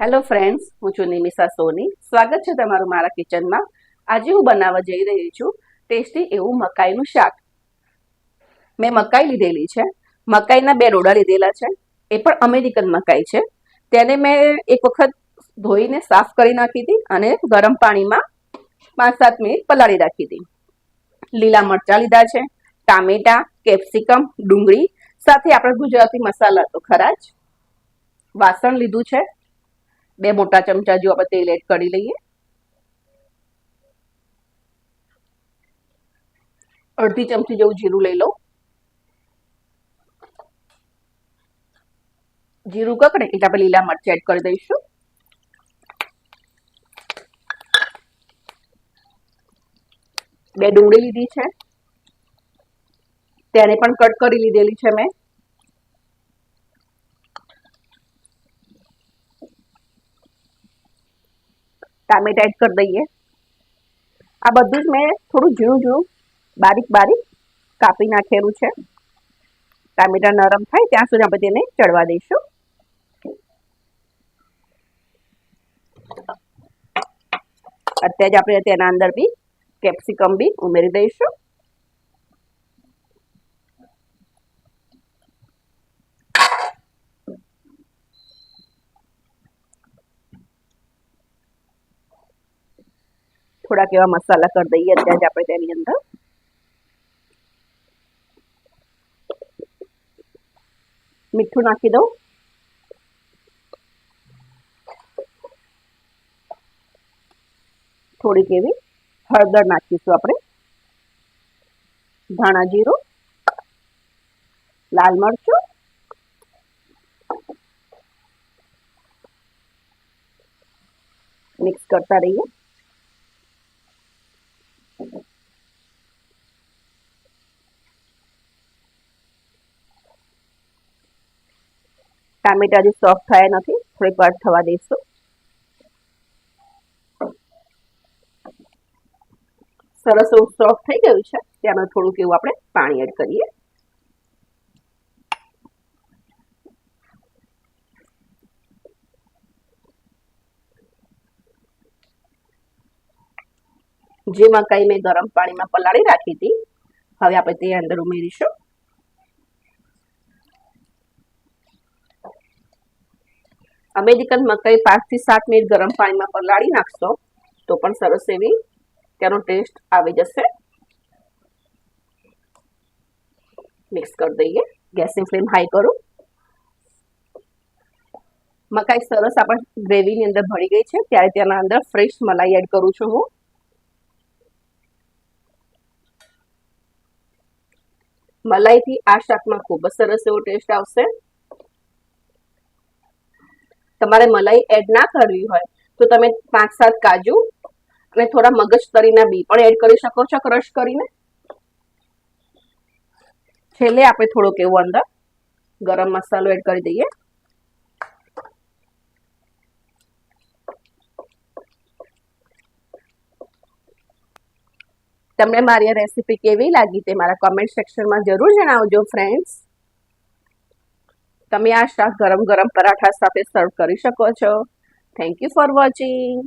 Hello friends હું છું નિમિષા સોની. સ્વાગત છે તમારું મારા કિચનમાં. આજે હું બનાવવા જઈ રહી છું ટેસ્ટી એવું મકાઈનું શાક. મેં મકાઈ લીધેલી છે. મકાઈના બે ડોડા લીધેલા છે. એ પણ અમેરિકન મકાઈ છે. તેને મેં એક વખત ધોઈને સાફ કરી નાખી હતી અને ગરમ પાણીમાં પાંચ સાત મિનિટ પલાળી રાખી હતી. લીલા મરચાં લીધા છે, ટામેટા, કેપ્સિકમ, ડુંગળી, સાથે આપણે ગુજરાતી મસાલા તો ખરા જ. વાસણ લીધું છે. બે મોટા ચમચા જો આપણે તેલ એડ કરી લઈએ. અડધી ચમચી જેવું જીરું લઈ લઉં. જીરું કકડે એટલે આપણે લીલા મરચા એડ કરી દઈશું. બે ડુંગળી લીધી છે. તેને પણ કટ કરી લીધેલી છે મેં. ટામેટા એડ કરી દઈએ. આ બધું જ મેં થોડું ઝીણું ઝીણું બારીક બારીક કાપી નાખેલું છે. ટામેટા નરમ થાય ત્યાં સુધી આપણે તેને ચડવા દઈશું. અત્યારે આપણે તેના અંદર બી કેપ્સિકમ બી ઉમેરી દઈશું. થોડાક એવા મસાલા કરી દઈએ અત્યારે જ આપણે તેની અંદર મીઠું નાખી દઉં થોડીક એવી હળદર નાખીશું આપણે ધાણા જીરું લાલ મરચું મિક્સ કરતા રહીએ ટામેટા હજી સોફ્ટ થયા નથી. થોડીક વાર થવા દઈશું. સરસ એવું સોફ્ટ થઈ ગયું છે. ત્યાંમાં થોડુંક એવું આપણે પાણી એડ કરીએ. જે મકાઈ મેં ગરમ પાણીમાં પલાળી રાખી હતી. હવે આપણે તે અંદર ઉમેરીશું. અમેરિકન મકાઈ પાંચથી સાત મિનિટ ગરમ પાણીમાં પલાળી નાખશો, તો પણ સરસ એવી તેનો ટેસ્ટ આવી જશે. મિક્સ કરી દઈએ. ગેસની ફ્લેમ હાઈ કરું. મકાઈ સરસ આપણા ગ્રેવીની અંદર ભળી ગઈ છે, ત્યારે તેના અંદર ફ્રેશ મલાઈ એડ કરું છું હું. મલાઈથી આ શાકમાં ખૂબ જ સરસ એવો ટેસ્ટ આવશે. તમારે મલાઈ એડ ના કરવી હોય, તો તમે પાંચ સાત કાજુ અને થોડા મગજ તરીના બી પણ એડ કરી શકો છો ક્રશ કરીને. છેલ્લે આપણે થોડોક એવું અંદર ગરમ મસાલો એડ કરી દઈએ. તમને મારી રેસીપી કેવી લાગી તે મારા કોમેન્ટ સેક્શનમાં જરૂર જણાવજો ફ્રેન્ડ્સ તમે આ શાક ગરમ ગરમ પરાઠા સાથે સર્વ કરી શકો છો. Thank you for watching